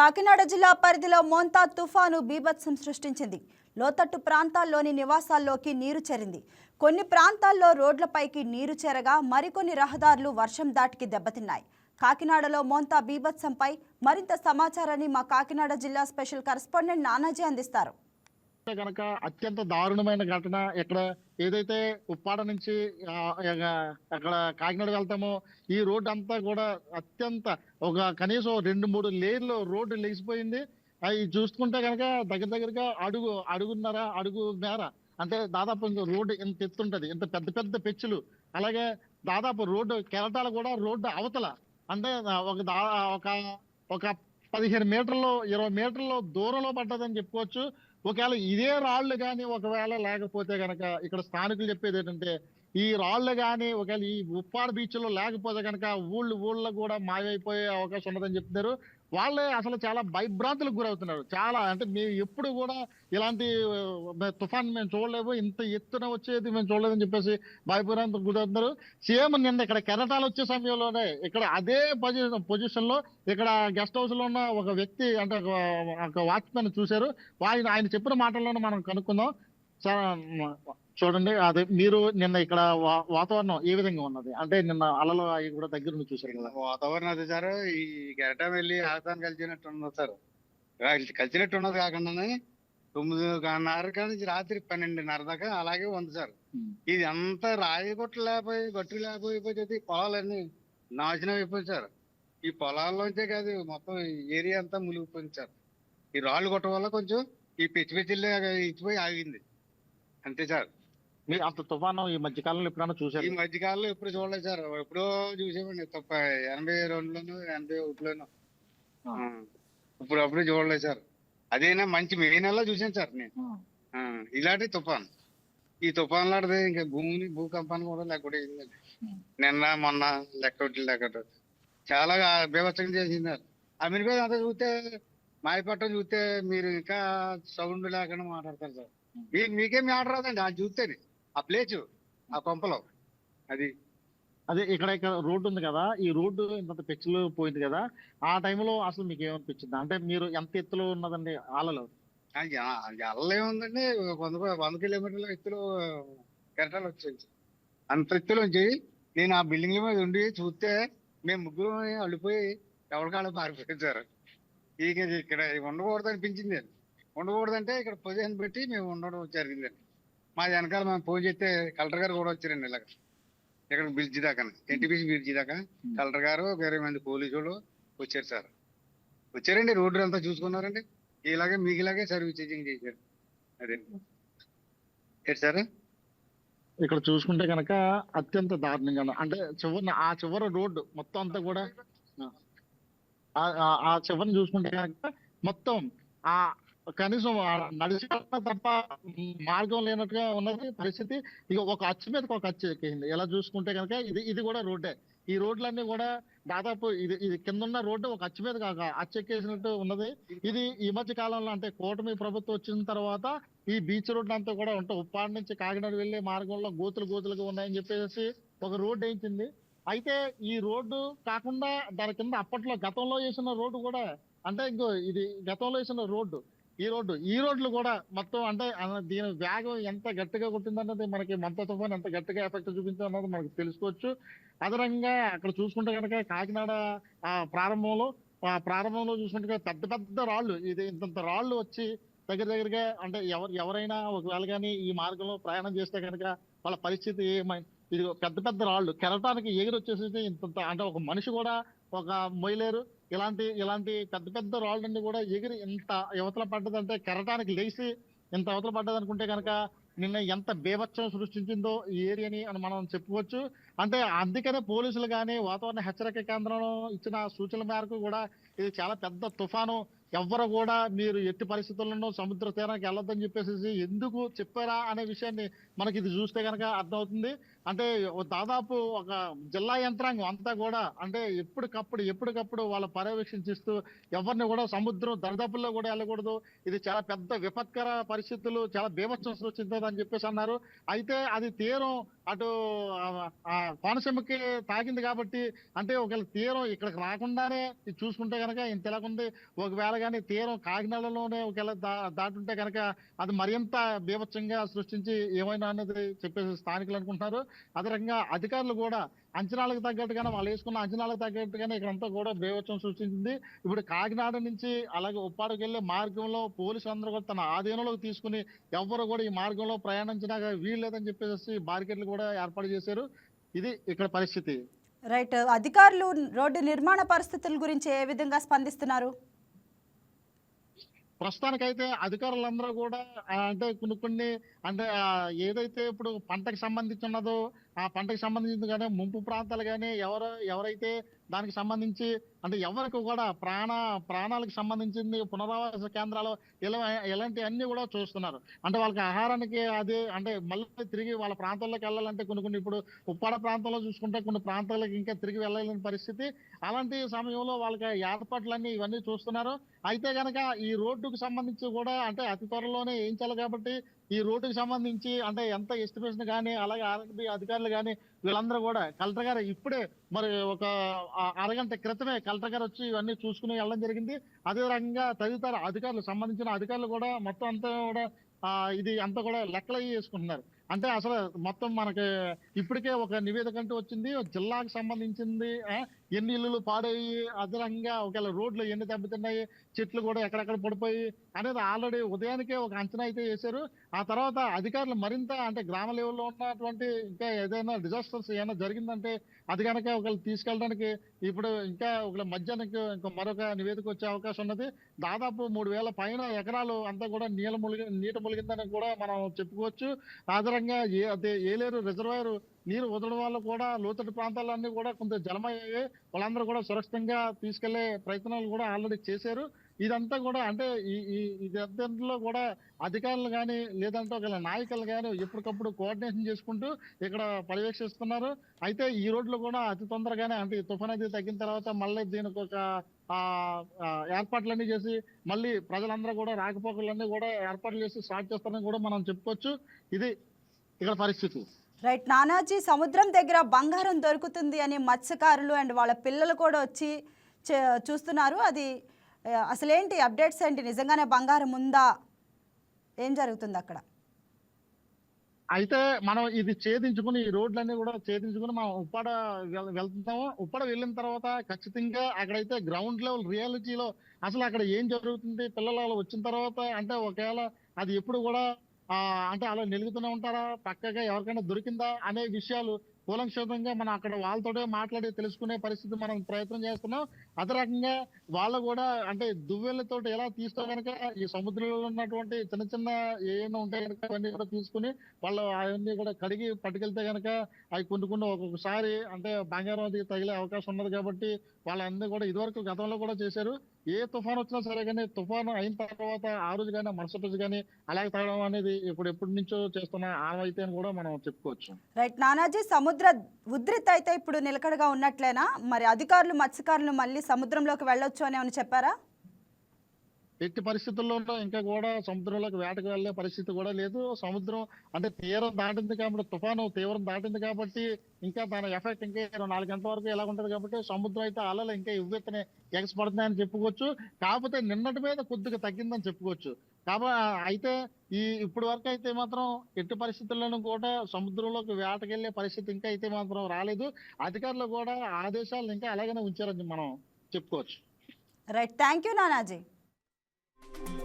కాకినాడ జిల్లా పరిధిలో మోంతా తుఫాను బీభత్సం సృష్టించింది. లోతట్టు ప్రాంతాల్లోని నివాసాల్లోకి నీరు చేరింది. కొన్ని ప్రాంతాల్లో రోడ్లపైకి నీరు చేరగా మరికొన్ని రహదారులు వర్షం దాటికి దెబ్బతిన్నాయి. కాకినాడలో మోంతా బీభత్సంపై మరింత సమాచారాన్ని మా కాకినాడ జిల్లా స్పెషల్ కరెస్పాండెంట్ నానాజీ అందిస్తారు. చూస్తే కనుక అత్యంత దారుణమైన ఘటన ఇక్కడ ఏదైతే ఉప్పాడ నుంచి అక్కడ కాకినాడ వెళ్తామో ఈ రోడ్డు అంతా కూడా అత్యంత ఒక కనీసం రెండు మూడు లేన్లు రోడ్డు లేచిపోయింది అవి చూసుకుంటే కనుక దగ్గర దగ్గరగా అడుగు అడుగున్నర అడుగు మేర. అంటే దాదాపు రోడ్డు ఇంత ఎత్తుంటది ఇంత పెద్ద పెద్ద పెచ్చులు. అలాగే దాదాపు రోడ్డు కెరటాలు కూడా రోడ్డు అవతల. అంటే ఒక దా ఒక ఒక పదిహేను మీటర్లు ఇరవై మీటర్లు దూరంలో పడ్డదని చెప్పుకోవచ్చు. ఒకవేళ ఇదే రాళ్ళు కానీ ఒకవేళ లేకపోతే గనక ఇక్కడ స్థానికులు చెప్పేది ఏంటంటే ఈ రాళ్ళు కానీ ఒకవేళ ఈ ఉప్పాడ బీచ్లో లేకపోతే గనక ఊళ్ళు ఊళ్ళో కూడా మాయమైపోయే అవకాశం ఉన్నదని చెప్తున్నారు. వాళ్ళే అసలు చాలా భయభ్రాంతులకు గురవుతున్నారు. చాలా అంటే మేము ఎప్పుడు కూడా ఇలాంటి తుఫాన్ మేము చూడలేము. ఇంత ఎత్తున వచ్చేది మేము చూడలేదని చెప్పేసి భయభ్రాంతులకు గురవుతున్నారు. సేమ్ నిన్న ఇక్కడ కెరటాలు వచ్చే సమయంలోనే ఇక్కడ అదే పొజిషన్ పొజిషన్లో ఇక్కడ గెస్ట్ హౌస్లో ఉన్న ఒక వ్యక్తి అంటే ఒక- ఒక వాచ్మెన్ చూశారు. ఆయన ఆయన చెప్పిన మాటల్లోనే మనం కనుక్కుందాం. సార్ చూడండి అదే మీరు నిన్న ఇక్కడ వాతావరణం ఏ విధంగా ఉన్నది? అంటే నిన్న అలలు అవి కూడా దగ్గర నుంచి చూశారు కదా. వాతావరణం అది సార్ ఈ గెరటం వెళ్ళి ఆసాన్ కలిసినట్టు ఉన్నది సార్. కలిసి- కలిసినట్టు ఉన్నది కాకుండా తొమ్మిదిన్నర నుంచి రాత్రి పన్నెండున్నర దాకా అలాగే ఉంది సార్. ఇది అంతా రాయి గొట్టు లేకపోయి గట్టు లేకపోయిపోతే పొలాలన్నీ నాశనం అయిపోయింది సార్. ఈ పొలాల్లోంచే కాదు మొత్తం ఏరియా అంతా మునిగిపోయింది సార్. ఈ రాళ్ళు కొట్ట వల్ల కొంచెం ఈ పిచ్చి పిచ్చిలే ఇచ్చిపోయి ఆగింది. అంతే సార్. మీరు అంత తుఫాను ఈ మధ్య కాలంలో ఎప్పుడైనా ఈ చూశారు మధ్యకాలంలో ఎప్పుడు చూడలేదు సార్. ఎప్పుడో చూసామండి తప్ప ఎనభై రెండులోను ఎనభై ఒకటిలోను. ఇప్పుడు అప్పుడు చూడలేదు సార్. అదేనా మంచి మే నెలలో చూసాను సార్ నేను. ఇలాంటి తుఫాన్. ఈ తుఫాన్ లాంటిది ఇంకా భూమిని భూకంపాన్ని కూడా లేకుండా. నిన్న మొన్న లెక్క లెక్క చాలా బీభత్సంగా చేసింది సార్. అమీర్ మీద అంతా చూస్తే మాయపట్టం చూస్తే మీరు ఇంకా సౌండ్ లేకుండా మాట్లాడతారు సార్. ఉం. మీ మీకేం మాట రాదండి. అది చూస్తేనే. ఆ ప్లేస్ ఆ కొంపలో. అది. అదే ఇక్కడ ఇక్కడ రోడ్డు ఉంది కదా ఈ రోడ్డు ఇంత పెచ్చులు పోయింది కదా ఆ టైంలో అసలు మీకు ఏమనిపించింది అంటే మీరు ఎంత ఎత్తులో ఉన్నదండి ఆలలో? అల్లేముందండి వంద వంద కిలోమీటర్ల ఎత్తులో కెరటాలు వచ్చాయి. అంత ఎత్తులో వచ్చి నేను ఆ బిల్డింగ్ మీద ఉండి చూస్తే మేము ముగ్గురు అల్లిపోయి ఎవరికాళ్ళు పారిపోయాం సార్ ఇక ఇక్కడ ఉండకూడదు అనిపించింది. ఉండకూడదంటే ఇక్కడ పొజిషన్ పెట్టి మేము ఉండడం జరిగిందండి. మా వెనకాల మేము ఫోన్ చేస్తే కలెక్టర్ గారు కూడా వచ్చారండి ఇలాగ. ఇక్కడ బ్రిడ్జ్ దాకా ఎన్టీపీసీ బ్రిడ్జ్ దాకా. కలెక్టర్ గారు ఒక ఇరవై మంది పోలీసులు వచ్చారు సార్. వచ్చారండి రోడ్డు అంతా చూసుకున్నారండి. ఇలాగే మీకు ఇలాగే సర్వీస్ చేంజింగ్ చేశారు. అదే. ఏంటి సార్? ఇక్కడ చూసుకుంటే కనుక అత్యంత దారుణంగా. అంటే చివరిన ఆ చివరి రోడ్డు మొత్తం అంతా కూడా ఆ చివరిని చూసుకుంటే కనుక మొత్తం ఆ కనీసం నడిచిన తప్ప మార్గం లేనట్టుగా ఉన్నది పరిస్థితి. ఇక ఒక అచ్చు మీదకి ఒక అచ్చు ఎక్కింది ఎలా చూసుకుంటే కనుక ఇది ఇది కూడా రోడ్డే. ఈ రోడ్లన్నీ కూడా దాదాపు ఇది ఇది కింద ఉన్న రోడ్డు ఒక అచ్చు మీద కాక అచ్చు ఎక్కేసినట్టు ఉన్నది. ఇది ఈ మధ్య కాలంలో అంటే కూటమి ప్రభుత్వం వచ్చిన తర్వాత ఈ బీచ్ రోడ్లు అంతా కూడా ఉంటాయి ఉప్పాడ నుంచి కాకినాడ వెళ్ళే మార్గంలో గోతులు గోతులుగా ఉన్నాయని చెప్పేసి ఒక రోడ్డు వేయించింది. అయితే ఈ రోడ్డు కాకుండా దాని కింద అప్పట్లో గతంలో వేసిన రోడ్డు కూడా అంటే ఇంకో ఇది గతంలో వేసిన రోడ్డు ఈ రోడ్డు ఈ రోడ్లు కూడా మొత్తం అంటే దీని వేగం ఎంత గట్టిగా కొట్టిందన్నది మనకి మంత తుఫాన్ ఎంత గట్టిగా ఎఫెక్ట్ చూపించింది అన్నది మనకు తెలుసుకోవచ్చు. అదనంగా అక్కడ చూసుకుంటే కనుక కాకినాడ ప్రారంభంలో ఆ ప్రారంభంలో చూసుకుంటే పెద్ద పెద్ద రాళ్ళు ఇది ఇంతంత రాళ్ళు వచ్చి దగ్గర దగ్గరగా అంటే ఎవరు ఎవరైనా ఒకవేళ కానీ ఈ మార్గంలో ప్రయాణం చేస్తే కనుక వాళ్ళ పరిస్థితి ఏమై ఇది పెద్ద పెద్ద రాళ్ళు కెరటానికి ఎగిరి వచ్చేసి ఇంత అంటే ఒక మనిషి కూడా ఒక మొయ్యలేరు ఇలాంటి ఇలాంటి పెద్ద పెద్ద రాళ్ళని కూడా ఎగిరి ఇంత యువతల పడ్డదంటే కెరటానికి లేచి ఇంత అవతల పడ్డది అనుకుంటే కనుక నిన్న ఎంత బేభత్సం సృష్టించిందో ఈ ఏరియాని అని మనం చెప్పుకోవచ్చు. అంటే అందుకనే పోలీసులు కానీ వాతావరణ హెచ్చరిక కేంద్రం ఇచ్చిన సూచనల మేరకు కూడా ఇది చాలా పెద్ద తుఫాను. ఎవ్వరు కూడా మీరు ఎట్టి పరిస్థితుల్లోనూ సముద్ర తీరానికి వెళ్ళొద్దని చెప్పేసి ఎందుకు చెప్పారా అనే విషయాన్ని మనకి ఇది చూస్తే కనుక అర్థమవుతుంది. అంటే దాదాపు ఒక జిల్లా యంత్రాంగం అంతా కూడా అంటే ఎప్పటికప్పుడు ఎప్పటికప్పుడు వాళ్ళ పర్యవేక్షించిస్తూ ఎవరిని కూడా సముద్రం దరిదాపుల్లో కూడా వెళ్ళకూడదు. ఇది చాలా పెద్ద విపత్కర పరిస్థితులు చాలా బీభత్సం సృష్టించదు అని చెప్పేసి అన్నారు. అయితే అది తీరం అటు కోనసీమకి తాకింది కాబట్టి అంటే ఒకవేళ తీరం ఇక్కడికి రాకుండానే ఇది చూసుకుంటే కనుక ఇంత ఉంది. ఒకవేళ కానీ తీరం కాకినాడలోనే ఒకవేళ దా దాటుంటే కనుక అది మరింత బీభత్సంగా సృష్టించి ఏమైనా అనేది చెప్పేసి స్థానికులు అనుకుంటున్నారు. అదే రకంగా అధికారులు కూడా అంచనాలకు తగ్గట్టుగానే వాళ్ళు వేసుకున్న అంచనాలకు తగ్గట్టుగానే ఇక్కడంతా కూడా బీభత్సం సృష్టించింది. ఇప్పుడు కాకినాడ నుంచి అలాగే ఉప్పాడకి వెళ్ళే మార్గంలో పోలీసులు అందరూ కూడా తన ఆధీనంలోకి తీసుకుని ఎవ్వరు కూడా ఈ మార్గంలో ప్రయాణించినాక వీల్లేదని చెప్పేసి బారికేడ్లు కూడా ఏర్పాటు చేశారు. ఇది ఇక్కడ పరిస్థితి. రైట్. అధికారులు రోడ్డు నిర్మాణ పరిస్థితుల గురించి ఏ విధంగా స్పందిస్తున్నారు? ప్రస్తుతానికైతే అధికారులందరూ కూడా అంటే కొన్ని కొన్ని అంటే ఏదైతే ఇప్పుడు పంటకు సంబంధించి ఉన్నదో ఆ పంటకు సంబంధించింది కానీ ముంపు ప్రాంతాలు కానీ ఎవరు ఎవరైతే దానికి సంబంధించి అంటే ఎవరికి కూడా ప్రాణ ప్రాణాలకు సంబంధించింది పునరావాస కేంద్రాలు ఇలా ఇలాంటి అన్ని కూడా చూస్తున్నారు. అంటే వాళ్ళకి ఆహారానికి అది అంటే మళ్ళీ తిరిగి వాళ్ళ ప్రాంతాల్లోకి వెళ్ళాలంటే కొన్ని కొన్ని ఇప్పుడు ఉప్పాడ ప్రాంతంలో చూసుకుంటే కొన్ని ప్రాంతాలకు ఇంకా తిరిగి వెళ్ళలేని పరిస్థితి. అలాంటి సమయంలో వాళ్ళకి ఏర్పాట్లన్నీ ఇవన్నీ చూస్తున్నారు. అయితే గనక ఈ రోడ్డుకు సంబంధించి కూడా అంటే అతి త్వరలోనే వేయించాలి కాబట్టి ఈ రోడ్డుకు సంబంధించి అంటే ఎంత ఎస్టిమేషన్ కానీ అలాగే ఆర్ఎండ్బి అధికారులు కానీ వీళ్ళందరూ కూడా కలెక్టర్ గారు ఇప్పుడే మరి ఒక అరగంట క్రితమే కలెక్టర్ గారు వచ్చి ఇవన్నీ చూసుకుని వెళ్ళడం జరిగింది. అదే రకంగా తదితర అధికారులు సంబంధించిన అధికారులు కూడా మొత్తం అంతా కూడా ఆ ఇది అంతా కూడా లెక్కలు అయ్యి వేసుకుంటున్నారు. అంటే అసలు మొత్తం మనకి ఇప్పటికే ఒక నివేదిక అంటూ వచ్చింది. జిల్లాకు సంబంధించింది ఎన్ని ఇల్లులు పాడయ్యి అదనంగా ఒకవేళ రోడ్లు ఎన్ని దెబ్బతిన్నాయి చెట్లు కూడా ఎక్కడెక్కడ పడిపోయి అనేది ఆల్రెడీ ఉదయానికే ఒక అంచనా అయితే వేశారు. ఆ తర్వాత అధికారులు మరింత అంటే గ్రామ లెవెల్లో ఉన్నటువంటి ఇంకా ఏదైనా డిజాస్టర్స్ ఏమైనా జరిగిందంటే అది కనుక ఒకళ్ళు తీసుకెళ్ళడానికి ఇప్పుడు ఇంకా ఒక మధ్యాహ్నానికి ఇంకా మరొక నివేదిక వచ్చే అవకాశం ఉన్నది. దాదాపు మూడు వేల పైన ఎకరాలు అంతా కూడా నీళ్ళ ములిగి నీట ములిగిందని కూడా మనం చెప్పుకోవచ్చు. ఆధారంగా ఏ అదే ఏలేరు రిజర్వాయర్ నీరు వదలడం వల్ల కూడా లోతట్టు ప్రాంతాలన్నీ కూడా కొంత జలమయ్యాయి. వాళ్ళందరూ కూడా సురక్షితంగా తీసుకెళ్ళే ప్రయత్నాలు కూడా ఆల్రెడీ చేశారు. ఇదంతా కూడా అంటే ఈ ఈ ఇదంతలో కూడా అధికారులు కానీ లేదంటే ఒక నాయకులు కానీ ఎప్పటికప్పుడు కోఆర్డినేషన్ చేసుకుంటూ ఇక్కడ పర్యవేక్షిస్తున్నారు. అయితే ఈ రోడ్లు కూడా అతి తొందరగానే అంటే తుఫాన్ అది తగ్గిన తర్వాత మళ్ళీ దీనికి ఒక ఏర్పాట్లన్నీ చేసి మళ్ళీ ప్రజలందరూ కూడా రాకపోకలన్నీ కూడా ఏర్పాట్లు చేసి స్టార్ట్ చేస్తారని కూడా మనం చెప్పుకోవచ్చు. ఇది ఇక్కడ పరిస్థితి. రైట్ నానాజీ సముద్రం దగ్గర బంగారం దొరుకుతుంది అని మత్స్యకారులు అండ్ వాళ్ళ పిల్లలు కూడా వచ్చి చే- చూస్తున్నారు. అది అసలేంటి అప్డేట్స్ ఏంటి? నిజంగానే బంగారం ఉందా? ఏం జరుగుతుంది అక్కడ? అయితే మనం ఇది ఛేదించుకుని ఈ రోడ్లన్నీ కూడా ఛేదించుకుని మనం ఉప్పాడ వెళ్తున్నాము. ఉప్పాడ వెళ్ళిన తర్వాత ఖచ్చితంగా అక్కడైతే గ్రౌండ్ లెవెల్ రియాలిటీలో అసలు అక్కడ ఏం జరుగుతుంది పిల్లలు అలా వచ్చిన తర్వాత అంటే ఒకవేళ అది ఎప్పుడు కూడా అంటే అలా నిలుగుతూనే ఉంటారా? పక్కగా ఎవరికైనా దొరికిందా? అనే విషయాలు కూలంక్షేపంగా మనం అక్కడ వాళ్ళతోటే మాట్లాడి తెలుసుకునే పరిస్థితి మనం ప్రయత్నం చేస్తున్నాం. అదే రకంగా వాళ్ళు కూడా అంటే దువ్వెళ్ళతో ఎలా తీస్తే కనుక ఈ సముద్రంలో ఉన్నటువంటి చిన్న చిన్న ఏమైనా ఉంటాయి కనుక అవన్నీ కూడా తీసుకుని వాళ్ళు అవన్నీ కూడా కడిగి పట్టుకెళ్తే కనుక అవి కొన్ని కొన్ని ఒక్కొక్కసారి అంటే బంగారం అది తగిలే అవకాశం ఉన్నది కాబట్టి వాళ్ళందరూ కూడా ఇదివరకు గతంలో కూడా చేశారు. ఏ తుఫాన్ వచ్చినా సరే కానీ తుఫాను అయిన తర్వాత ఆ రోజు కానీ మరుసటి రోజు కానీ అలాగే తాగడం అనేది ఇప్పుడు ఎప్పటి నుంచో చేస్తున్న ఆనవాయితీ అని కూడా మనం చెప్పుకోవచ్చు. రైట్ నానాజీ సముద్ర ఉధృత అయితే ఇప్పుడు నిలకడగా ఉన్నట్లేనా? మరి అధికారులు మత్స్యకారులు మళ్ళీ సముద్రంలోకి వెళ్ళొచ్చు అని చెప్పారా? ఎట్టి పరిస్థితుల్లోనూ ఇంకా కూడా సముద్రంలోకి వేటకు వెళ్ళే పరిస్థితి కూడా లేదు. సముద్రం అంటే తీరం దాటింది కాబట్టి తుఫాను తీవ్రం దాటింది కాబట్టి ఇంకా దాని ఎఫెక్ట్ ఇంకా ఇరవై నాలుగు గంటల వరకు ఎలా ఉంటుంది కాబట్టి సముద్రం అయితే అలలు ఇంకా ఇవ్వెత్తనే ఎగసపడుతున్నాయని చెప్పుకోవచ్చు. కాకపోతే నిన్నటి మీద కొద్దిగా తగ్గిందని చెప్పుకోవచ్చు. కాబట్టి అయితే ఈ ఇప్పుడు వరకు అయితే మాత్రం ఎట్టి పరిస్థితుల్లోనూ కూడా సముద్రంలోకి వేటకెళ్ళే పరిస్థితి ఇంకా అయితే మాత్రం రాలేదు. అధికారులు కూడా ఆదేశాలు ఇంకా అలాగనే ఉంచారని మనం చెప్పుకోవచ్చు. Right thank you Nanaji Thank you.